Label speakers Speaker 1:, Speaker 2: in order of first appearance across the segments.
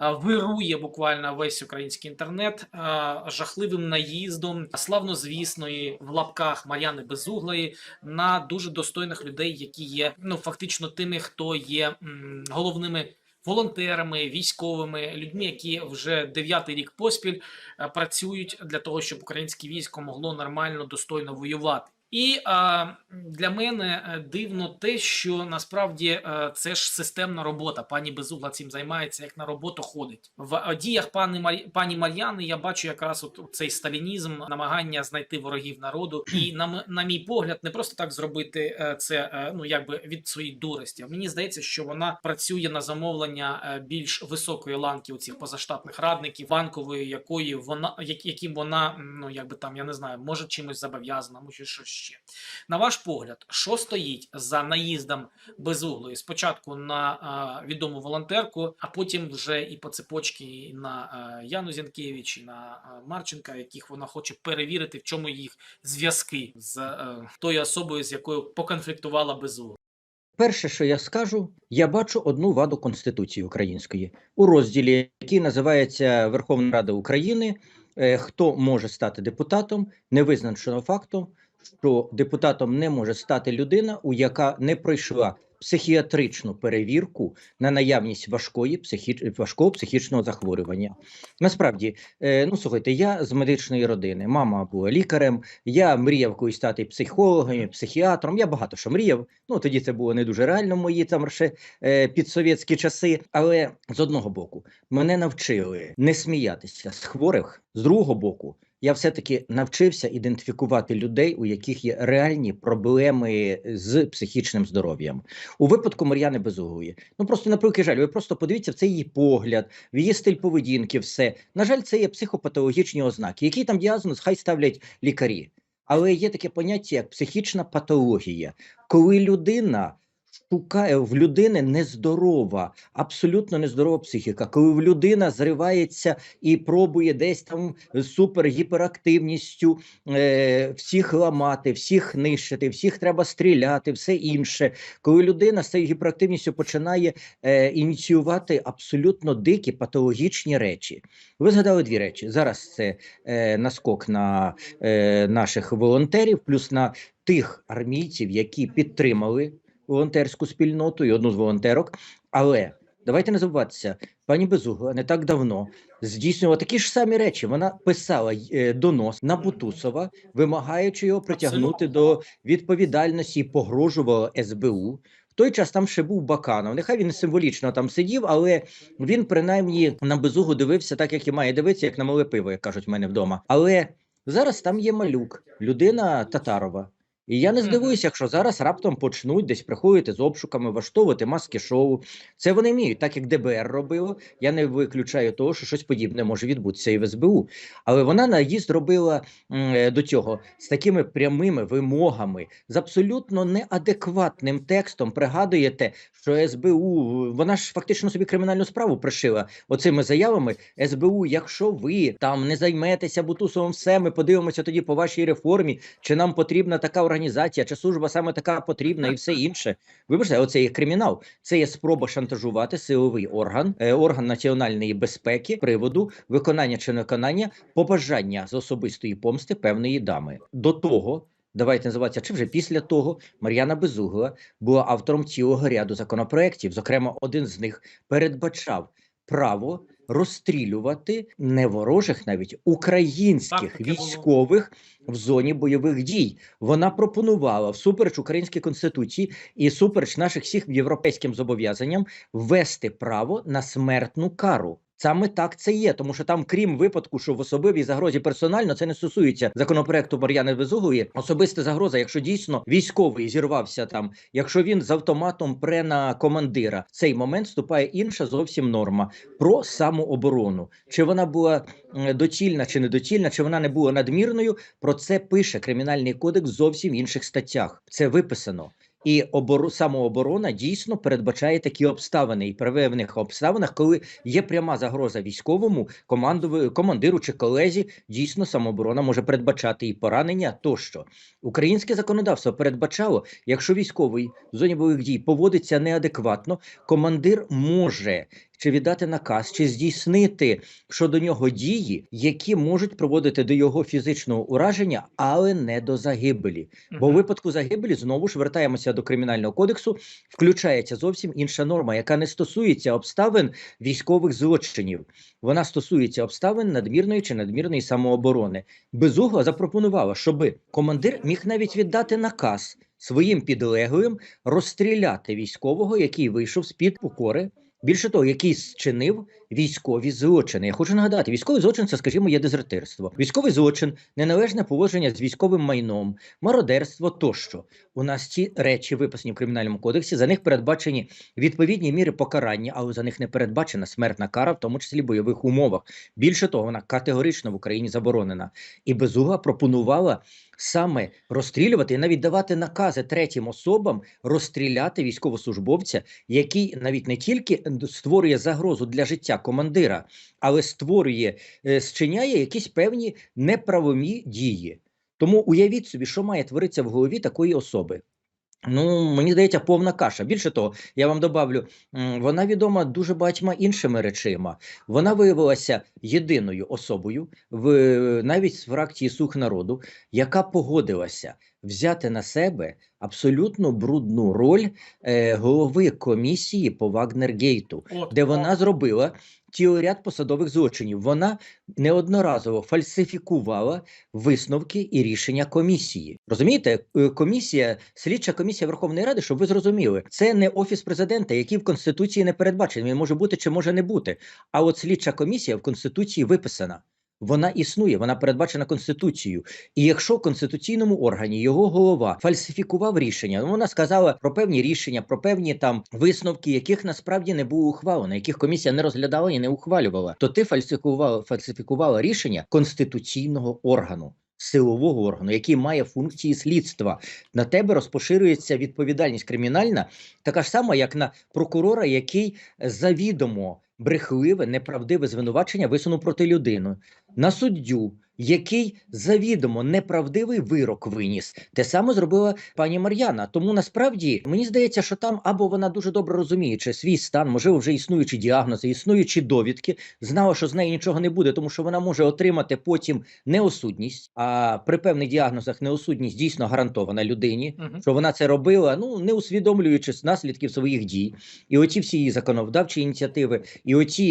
Speaker 1: вирує буквально весь український інтернет жахливим наїздом славнозвісної в лапках Мар'яни Безуглої на дуже достойних людей, які є ну фактично тими, хто є головними. Волонтерами, військовими, людьми, які вже дев'ятий рік поспіль працюють для того, щоб українське військо могло нормально, достойно воювати. І е, для мене е, дивно те, що насправді е, це ж системна робота. Пані Безугла цим займається, як на роботу ходить. В е, діях пані Марі... пані Мар'яни я бачу якраз от цей сталінізм, намагання знайти ворогів народу. І на, на мій погляд, не просто так зробити е, це, ну якби від своєї дурості. Мені здається, що вона працює на замовлення більш високої ланки у цих позаштатних радників, банкової, якої вона як- яким вона ну якби там я не знаю, може чимось зобов'язана, може щось ще. На ваш погляд, що стоїть за наїздом безуглої? Спочатку на відому волонтерку, а потім вже і по цепочці на Яну Зінкевич, і на Марченка, яких вона хоче перевірити, в чому їх зв'язки з е, тою особою, з якою поконфліктувала безугла.
Speaker 2: Перше, що я скажу, я бачу одну ваду Конституції української у розділі, який називається Верховна Рада України. е, Хто може стати депутатом, не визначено фактом, що депутатом не може стати людина, у яка не пройшла психіатричну перевірку на наявність важкої психі... важкого психічного захворювання. Насправді, е, ну слухайте, я з медичної родини, мама була лікарем, я мріяв колись стати психологом, психіатром. Я багато що мріяв. Ну тоді це було не дуже реально мої там ще е, підсовєтські часи. Але з одного боку, мене навчили не сміятися з хворих, з другого боку. Я все-таки навчився ідентифікувати людей, у яких є реальні проблеми з психічним здоров'ям. У випадку Мар'яни Безуглої. Ну просто на жаль, ви просто подивіться в цей її погляд, в її стиль поведінки, все. На жаль, це є психопатологічні ознаки. Який там діагноз, хай ставлять лікарі. Але є таке поняття, як психічна патологія, коли людина шукає в людини нездорова, абсолютно нездорова психіка, коли в людина зривається і пробує десь там супергіперактивністю е, всіх ламати, всіх нищити, всіх треба стріляти, все інше. Коли людина з цією гіперактивністю починає е, ініціювати абсолютно дикі патологічні речі. Ви згадали дві речі. Зараз це е, наскок на е, наших волонтерів, плюс на тих армійців, які підтримали волонтерську спільноту і одну з волонтерок. Але давайте не забуватися, пані Безугла не так давно здійснювала такі ж самі речі. Вона писала е, донос на Бутусова, вимагаючи його притягнути до відповідальності і погрожувала СБУ. В той час там ще був Баканов. Нехай він символічно там сидів, але він принаймні на безугу дивився так, як і має дивитися, як на мале пиво, як кажуть в мене вдома. Але зараз там є малюк, людина Татарова. І я не здивуюся, якщо зараз раптом почнуть десь приходити з обшуками, влаштовувати маски шоу. Це вони вміють, так як ДБР робило. Я не виключаю того, що щось подібне може відбутися і в СБУ. Але вона наїзд робила е, до цього з такими прямими вимогами, з абсолютно неадекватним текстом. Пригадуєте, що СБУ вона ж фактично собі кримінальну справу пришила оцими заявами. СБУ, якщо ви там не займетеся Бутусовим, все ми подивимося тоді по вашій реформі, чи нам потрібна така організація, чи служба саме така потрібна, і все інше. Вибачте, оце є кримінал. Це є спроба шантажувати силовий орган, е, орган національної безпеки, приводу виконання чи невиконання побажання з особистої помсти певної дами. До того. Давайте називатися, чи вже після того Мар'яна Безугла була автором цілого ряду законопроєктів. Зокрема, один з них передбачав право розстрілювати не ворожих, навіть
Speaker 1: Так,
Speaker 2: українських
Speaker 1: було.
Speaker 2: військових в зоні бойових дій. Вона пропонувала всупереч українській конституції і супереч наших всіх європейським зобов'язанням ввести право на смертну кару. Саме так це є, тому що там, крім випадку, що в особливій загрозі персонально, це не стосується законопроекту Мар'яни Безуглої. Особиста загроза, якщо дійсно військовий зірвався там, якщо він з автоматом пре на командира, в цей момент вступає інша зовсім норма про самооборону. Чи вона була доцільна чи недоцільна, чи вона не була надмірною? Про це пише кримінальний кодекс в зовсім інших статтях. Це виписано. І обору самооборона дійсно передбачає такі обставини і при певних обставинах, коли є пряма загроза військовому командові, командиру чи колезі, дійсно самооборона може передбачати і поранення тощо. Українське законодавство передбачало, якщо військовий в зоні бойових дій поводиться неадекватно, командир може чи віддати наказ, чи здійснити щодо нього дії, які можуть проводити до його фізичного ураження, але не до загибелі. Бо у випадку загибелі знову ж вертаємося до кримінального кодексу. Включається зовсім інша норма, яка не стосується обставин військових злочинів. Вона стосується обставин надмірної чи надмірної самооборони. Безугла запропонувала, щоби командир міг навіть віддати наказ своїм підлеглим розстріляти військового, який вийшов з під покори. Більше того, який зчинив військові злочини. Я хочу нагадати, військовий злочин це, скажімо, є дезертирство. Військовий злочин, неналежне поводження з військовим майном, мародерство тощо. У нас ці речі виписані в кримінальному кодексі. За них передбачені відповідні міри покарання, але за них не передбачена смертна кара, в тому числі бойових умовах. Більше того, вона категорично в Україні заборонена. І безугла пропонувала саме розстрілювати і навіть давати накази третім особам розстріляти військовослужбовця, який навіть не тільки створює загрозу для життя командира, але створює, е, зчиняє якісь певні неправомі дії. Тому уявіть собі, що має творитися в голові такої особи. Ну, мені здається, повна каша. Більше того, я вам добавлю, вона відома дуже багатьма іншими речима. Вона виявилася єдиною особою в навіть з фракції Сух народу, яка погодилася взяти на себе абсолютно брудну роль е, голови комісії по Вагнергейту, де вона зробила цілий ряд посадових злочинів. Вона неодноразово фальсифікувала висновки і рішення комісії. Розумієте, Е, комісія, слідча комісія Верховної Ради, щоб ви зрозуміли, це не офіс президента, який в конституції не передбачений. Він може бути чи може не бути. А от слідча комісія в конституції виписана. Вона існує, вона передбачена конституцією. І якщо в конституційному органі його голова фальсифікував рішення, ну вона сказала про певні рішення, про певні там висновки, яких насправді не було ухвалено, яких комісія не розглядала і не ухвалювала, то ти фальсифікувала, фальсифікувала рішення конституційного органу. Силового органу, який має функції слідства, на тебе розпоширюється відповідальність кримінальна, така ж сама, як на прокурора, який завідомо брехливе, неправдиве звинувачення висунув проти людини, на суддю, який завідомо неправдивий вирок виніс. Те саме зробила пані Мар'яна. Тому насправді мені здається, що там або вона дуже добре розуміючи свій стан, можливо, вже існуючі діагнози, існуючі довідки, знала, що з неї нічого не буде, тому що вона може отримати потім неосудність. А при певних діагнозах неосудність дійсно гарантована людині
Speaker 1: Мгм.
Speaker 2: що вона це робила, ну не усвідомлюючи наслідків своїх дій, і оці всі її законодавчі ініціативи, і оці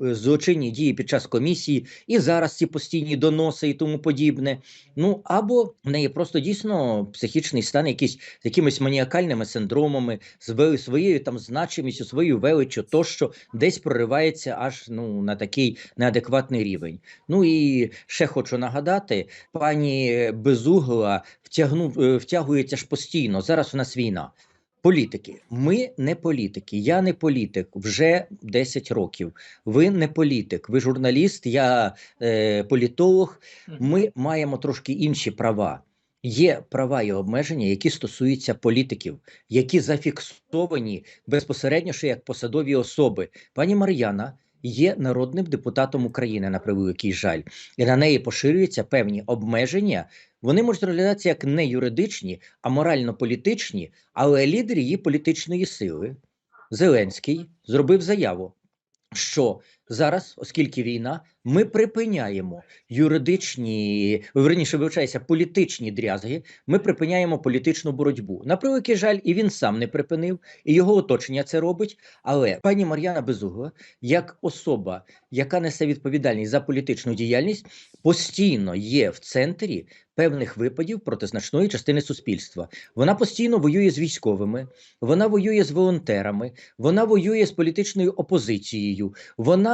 Speaker 2: е, е, злочинні дії під час комісії, і зараз ці постійні доноси і тому подібне. Ну або в неї просто дійсно психічний стан, якийсь з якимись маніакальними синдромами, з своєю там значимістю, своєю величчю, тощо десь проривається аж ну на такий неадекватний рівень. Ну і ще хочу нагадати, пані Безугла втягнув втягується ж постійно. Зараз у нас війна. Політики, ми не політики. Я не політик вже 10 років. Ви не політик, ви журналіст, я е, політолог. Ми маємо трошки інші права. Є права і обмеження, які стосуються політиків, які зафіксовані безпосередньо ще як посадові особи. Пані Мар'яна є народним депутатом України на превеликий жаль, і на неї поширюються певні обмеження. Вони можуть розглядатися як не юридичні, а морально-політичні, але лідер її політичної сили Зеленський зробив заяву, що зараз, оскільки війна, ми припиняємо юридичні, верніше вивчається політичні дрязги. Ми припиняємо політичну боротьбу. На превеликий жаль, і він сам не припинив, і його оточення це робить. Але пані Мар'яна Безугла, як особа, яка несе відповідальність за політичну діяльність, постійно є в центрі певних випадів проти значної частини суспільства. Вона постійно воює з військовими, вона воює з волонтерами, вона воює з політичною опозицією. Вона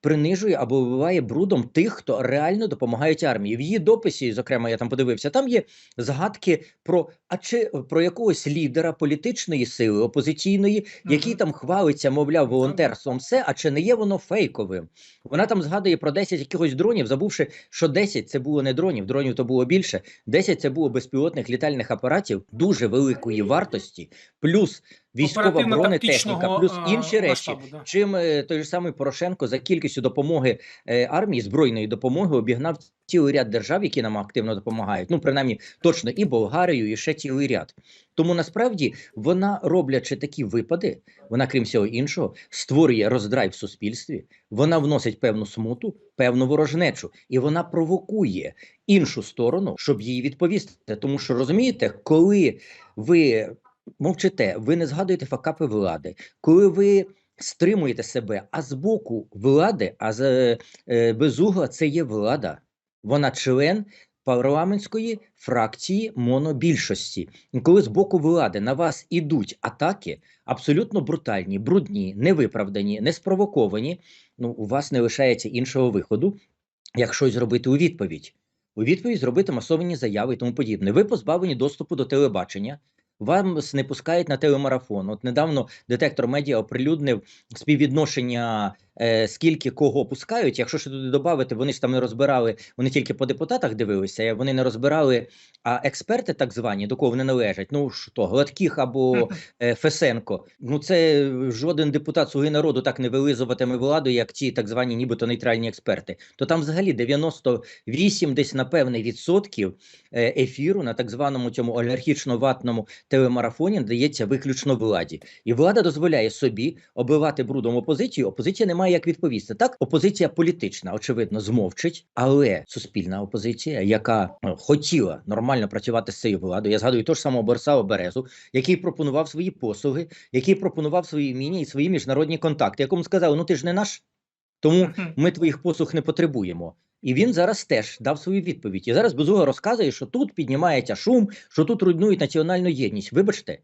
Speaker 2: принижує або вбиває брудом тих, хто реально допомагають армії. В її дописі, зокрема, я там подивився, там є згадки про а чи про якогось лідера політичної сили опозиційної, який там хвалиться, мовляв, волонтерством, все, а чи не є воно фейковим? Вона там згадує про 10 якихось дронів, забувши, що 10 це було не дронів, дронів то було більше. 10 це було безпілотних літальних апаратів дуже великої вартості, плюс військова бронетехніка, плюс інші речі.
Speaker 1: масштабу, да.
Speaker 2: Чим е, той же самий Порошенко за кількістю допомоги е, армії збройної допомоги обігнав цілий ряд держав, які нам активно допомагають. Ну принаймні точно і Болгарію, і ще цілий ряд. Тому насправді вона, роблячи такі випади, вона, крім всього іншого, створює роздрай в суспільстві. Вона вносить певну смуту, певну ворожнечу, і вона провокує іншу сторону, щоб їй відповісти. Тому що розумієте, коли ви мовчите, ви не згадуєте факапи влади, коли ви стримуєте себе, а з боку влади, а з е, безугла це є влада. Вона член парламентської фракції монобільшості. І коли з боку влади на вас ідуть атаки, абсолютно брутальні, брудні, невиправдані, неспровоковані, ну у вас не лишається іншого виходу, як щось зробити у відповідь. У відповідь зробити масовані заяви і тому подібне. Ви позбавлені доступу до телебачення. Вам не пускають на телемарафон. От недавно детектор медіа оприлюднив співвідношення, е, скільки кого пускають. Якщо ще туди додати, вони ж там не розбирали, вони тільки по депутатах дивилися, вони не розбирали. А експерти, так звані, до кого вони належать, ну що, Гладких або е, Фесенко. Ну це жоден депутат Слуги народу так не вилизуватиме владу, як ті так звані, нібито нейтральні експерти. То там взагалі 98 десь напевне відсотків е, ефіру на так званому цьому олігархічно-ватному телемарафоні надається виключно владі, і влада дозволяє собі обливати брудом опозицію. Опозиція не має як відповісти. Так, опозиція політична, очевидно, змовчить, але суспільна опозиція, яка е, хотіла нормально працювати з цією владою. Я згадую того ж самого Борисава Березу, який пропонував свої послуги, який пропонував свої вміння і свої міжнародні контакти, якому сказали: ну ти ж не наш, тому ми твоїх послуг не потребуємо. І він зараз теж дав свою відповідь. І зараз Безуга розказує, що тут піднімається шум, що тут руйнують національну єдність. Вибачте,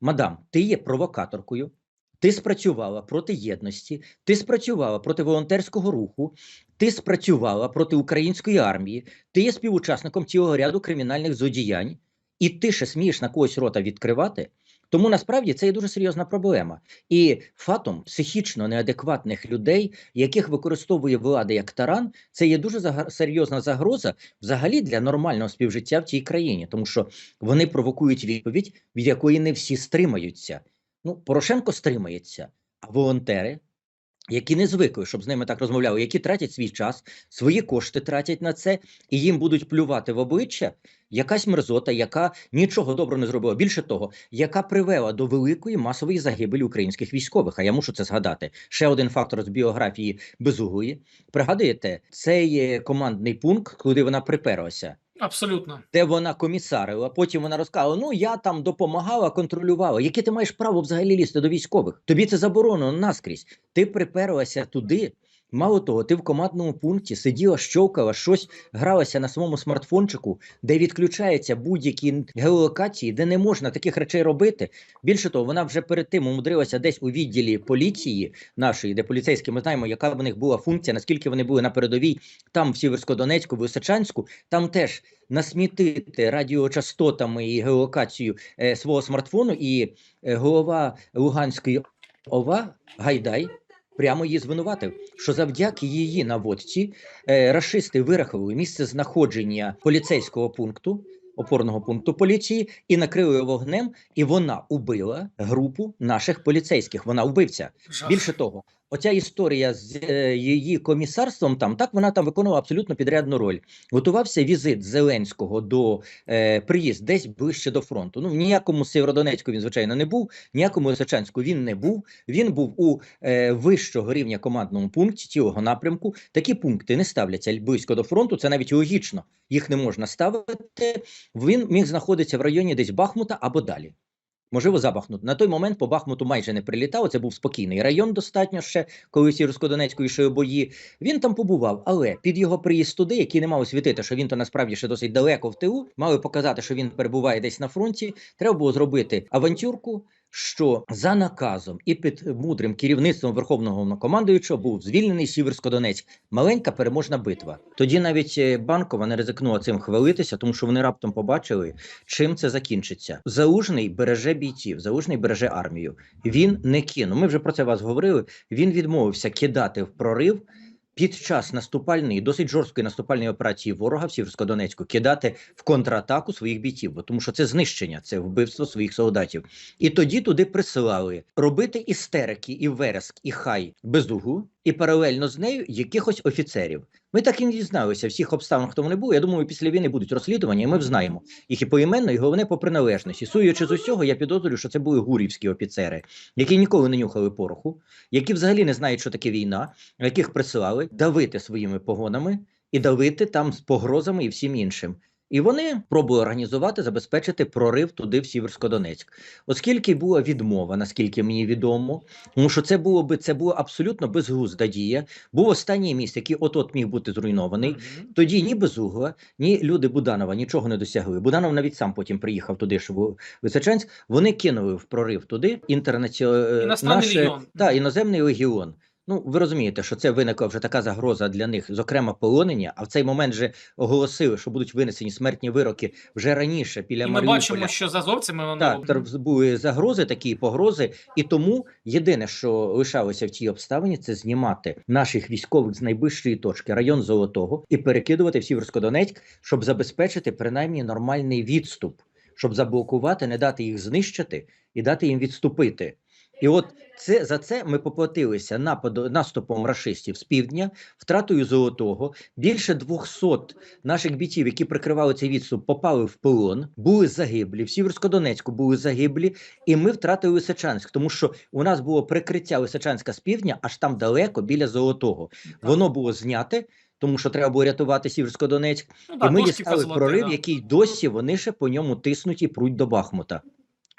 Speaker 2: мадам, ти є провокаторкою. Ти спрацювала проти єдності, ти спрацювала проти волонтерського руху, ти спрацювала проти української армії, ти є співучасником цілого ряду кримінальних злодіянь, і ти ще смієш на когось рота відкривати. Тому насправді це є дуже серйозна проблема. І фатом психічно неадекватних людей, яких використовує влада як таран, це є дуже зага- серйозна загроза взагалі для нормального співжиття в цій країні, тому що вони провокують відповідь, від якої не всі стримаються. Ну, Порошенко стримається, а волонтери, які не звикли, щоб з ними так розмовляли, які тратять свій час, свої кошти тратять на це, і їм будуть плювати в обличчя якась мерзота, яка нічого доброго не зробила. Більше того, яка привела до великої масової загибелі українських військових. А я мушу це згадати. Ще один фактор з біографії Безуглої. Пригадуєте, це є командний пункт, куди вона приперлася
Speaker 1: Абсолютно.
Speaker 2: де вона комісарила. Потім вона розказала: ну я там допомагала, контролювала. Яке ти маєш право взагалі лізти до військових? Тобі це заборонено наскрізь. Ти приперлася туди. Мало того, ти в командному пункті сиділа, щовкала, щось гралася на своєму смартфончику, де відключаються будь-які геолокації, де не можна таких речей робити. Більше того, вона вже перед тим умудрилася десь у відділі поліції нашої, де поліцейські, ми знаємо, яка в них була функція, наскільки вони були на передовій, там в Сіверсько-Донецьку, в Лисичанську, там теж насмітити радіочастотами і геолокацію е, свого смартфону, і е, голова Луганської ОВА Гайдай прямо її звинуватив, що завдяки її наводці е, рашисти вирахували місце знаходження поліцейського пункту. Опорного пункту поліції і накрили вогнем, і вона убила групу наших поліцейських. Вона
Speaker 1: убивця.
Speaker 2: Більше того, оця історія з е, її комісарством там так вона там виконувала абсолютно підрядну роль. Готувався візит Зеленського до е, приїзд десь ближче до фронту. Ну в ніякому Сєвєродонецьку він звичайно не був, ніякому Лисичанську він не був. Він був у е, вищого рівня командному пункті цілого напрямку. Такі пункти не ставляться близько до фронту. Це навіть логічно. Їх не можна ставити. Він міг знаходитися в районі десь Бахмута або далі. Можливо, за Бахмут. На той момент по Бахмуту майже не прилітало. Це був спокійний район, достатньо ще, коли Сірсько-Донецьку йшли бої. Він там побував, але під його приїзд туди, які не мали світити, що він то насправді ще досить далеко в тилу, мали показати, що він перебуває десь на фронті. Треба було зробити авантюрку. Що за наказом і під мудрим керівництвом верховного Головнокомандуючого був звільнений Сіверсько-Донецьк. Маленька переможна битва. Тоді навіть е, банкова не ризикнула цим хвалитися, тому що вони раптом побачили, чим це закінчиться. Залужний береже бійців, залужний береже армію. Він не кинув. Ми вже про це вас говорили. Він відмовився кидати в прорив під час наступальної, досить жорсткої наступальної операції ворога в Сіверськодонецьку кидати в контратаку своїх бійців, бо тому що це знищення, це вбивство своїх солдатів. І тоді туди присилали робити істерики, і вереск, і хай бездугу, і паралельно з нею якихось офіцерів. Ми так і не дізналися всіх обставин, хто вони були. Я думаю, після війни будуть розслідування, і ми знаємо їх і поіменно, і головне по приналежності. Суючи з усього, я підозрюю, що це були гурівські офіцери, які ніколи не нюхали пороху, які взагалі не знають, що таке війна, яких присилали давити своїми погонами і давити там з погрозами і всім іншим. І вони пробували організувати, забезпечити прорив туди, в Сіверськодонецьк. Оскільки була відмова, наскільки мені відомо, тому що це було би це було абсолютно безглузда дія. Був останній міст, який от-от міг бути зруйнований.
Speaker 1: Мгм.
Speaker 2: Тоді ні Безугла, ні люди Буданова нічого не досягли. Буданов навіть сам потім приїхав туди, ж в Височанськ. Вони кинули в прорив туди інтернаціональний
Speaker 1: легіон.
Speaker 2: та, іноземний легіон. Ну, ви розумієте, що це виникла вже така загроза для них, зокрема полонення. А в цей момент же оголосили, що будуть винесені смертні вироки вже раніше біля
Speaker 1: І ми
Speaker 2: Маріуполя.
Speaker 1: бачимо, що з азовцями воно
Speaker 2: Так, були загрози, такі погрози, і тому єдине, що лишалося в цій обставині, це знімати наших військових з найближчої точки, район Золотого, і перекидувати в Сіверськодонецьк, щоб забезпечити принаймні нормальний відступ, щоб заблокувати, не дати їх знищити і дати їм відступити. І от це за це ми поплатилися нападу наступом рашистів з півдня, втратою золотого. Більше 200 наших бійців, які прикривали цей відступ, попали в полон, були загиблі. В Сіверськодонецьку були загиблі, і ми втратили Лисичанськ, тому що у нас було прикриття Лисичанська з півдня, аж там далеко біля золотого. Воно було зняте. Тому що треба було рятувати Сіверськодонецьк,
Speaker 1: ну,
Speaker 2: і ми дістали прорив,
Speaker 1: да.
Speaker 2: який досі вони ще по ньому тиснуть і пруть до Бахмута.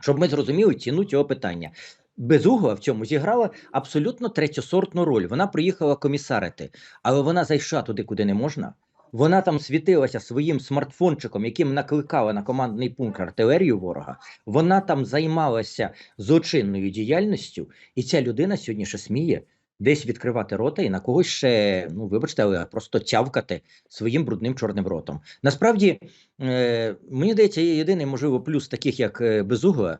Speaker 2: Щоб ми зрозуміли ціну цього питання. Безугла в цьому зіграла абсолютно третьосортну роль. Вона приїхала комісарити, але вона зайшла туди, куди не можна. Вона там світилася своїм смартфончиком, яким накликала на командний пункт артилерію ворога. Вона там займалася злочинною діяльністю, і ця людина сьогодні ще сміє десь відкривати рота і на когось ще, ну вибачте, але просто тявкати своїм брудним чорним ротом. Насправді, е, мені здається, є єдиний можливо плюс таких, як е, Безугла,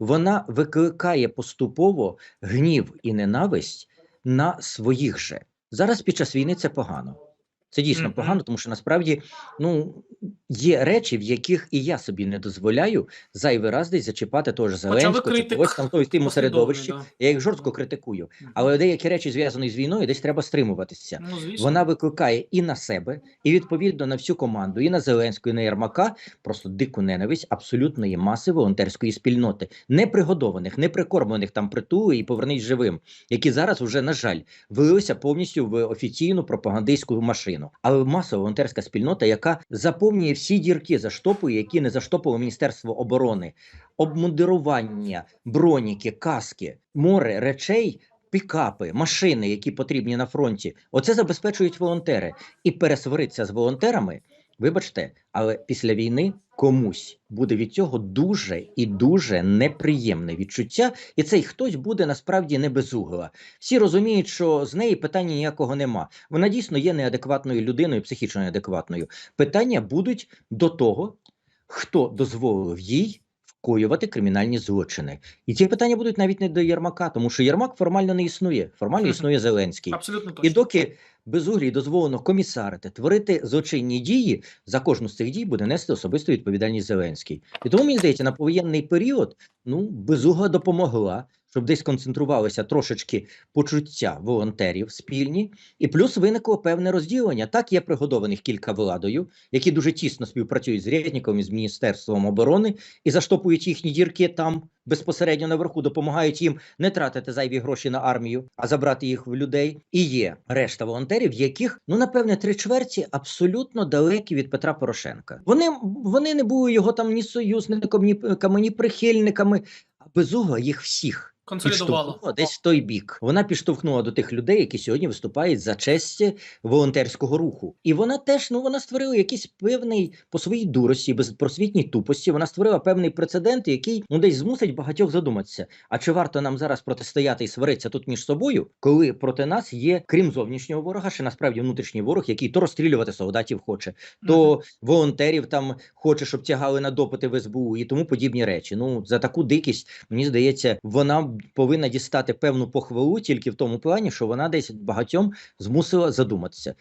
Speaker 2: вона викликає поступово гнів і ненависть на своїх же. Зараз під час війни це погано. Це дійсно погано, тому що насправді ну є речі, в яких і я собі не дозволяю зайвий раз десь зачіпати того ж Зеленського чи когось там в тому середовищі.
Speaker 1: да.
Speaker 2: Я їх жорстко критикую. Але деякі речі зв'язані з війною, десь треба стримуватися.
Speaker 1: Ну, звісно.
Speaker 2: Вона викликає і на себе, і відповідно на всю команду, і на Зеленську, і на Єрмака просто дику ненависть абсолютної маси волонтерської спільноти, непригодованих, неприкормлених там притули і повернись живим, які зараз вже на жаль вилилися повністю в офіційну пропагандистську машину. Але масова волонтерська спільнота, яка заповнює всі дірки, заштопує, які не заштопило Міністерство оборони, обмундирування, броніки, каски, море речей. Пікапи, машини, які потрібні на фронті, оце забезпечують волонтери. І пересваритися з волонтерами, вибачте, але після війни комусь буде від цього дуже і дуже неприємне відчуття, і цей хтось буде насправді не безугла. Всі розуміють, що з неї питання ніякого нема. Вона дійсно є неадекватною людиною, психічно неадекватною. Питання будуть до того, хто дозволив їй вкоювати кримінальні злочини. І ці питання будуть навіть не до Єрмака, тому що Єрмак формально не існує. Формально існує Зеленський.
Speaker 1: Абсолютно
Speaker 2: І
Speaker 1: точно.
Speaker 2: Доки безуглій дозволено комісарити, творити злочинні дії, за кожну з цих дій буде нести особисту відповідальність Зеленський. І тому мені здається, на повоєнний період ну безугла допомогла, щоб десь концентрувалися трошечки почуття волонтерів спільні, і плюс виникло певне розділення. Так є пригодованих кілька владою, які дуже тісно співпрацюють з Резніком і з Міністерством оборони і заштопують їхні дірки там безпосередньо наверху, допомагають їм не тратити зайві гроші на армію, а забрати їх в людей. І є решта волонтерів, яких ну напевне три чверті абсолютно далекі від Петра Порошенка. Вони вони не були його там ні союзником, ні п- ні прихильниками. А безугла їх всіх.
Speaker 1: Консолідувало.
Speaker 2: Підштовхнула десь в той бік. Вона підштовхнула до тих людей, які сьогодні виступають за честь волонтерського руху. І вона теж ну вона створила якийсь певний по своїй дурості, безпросвітній тупості. Вона створила певний прецедент, який ну десь змусить багатьох задуматися. А чи варто нам зараз протистояти і сваритися тут між собою, коли проти нас є, крім зовнішнього ворога, ще насправді внутрішній ворог, який то розстрілювати солдатів хоче, то
Speaker 1: Мгм.
Speaker 2: волонтерів там хоче, щоб тягали на допити в СБУ і тому подібні речі. Ну за таку дикість мені здається, вона повинна дістати певну похвалу тільки в тому плані, що вона десь багатьом змусила задуматися.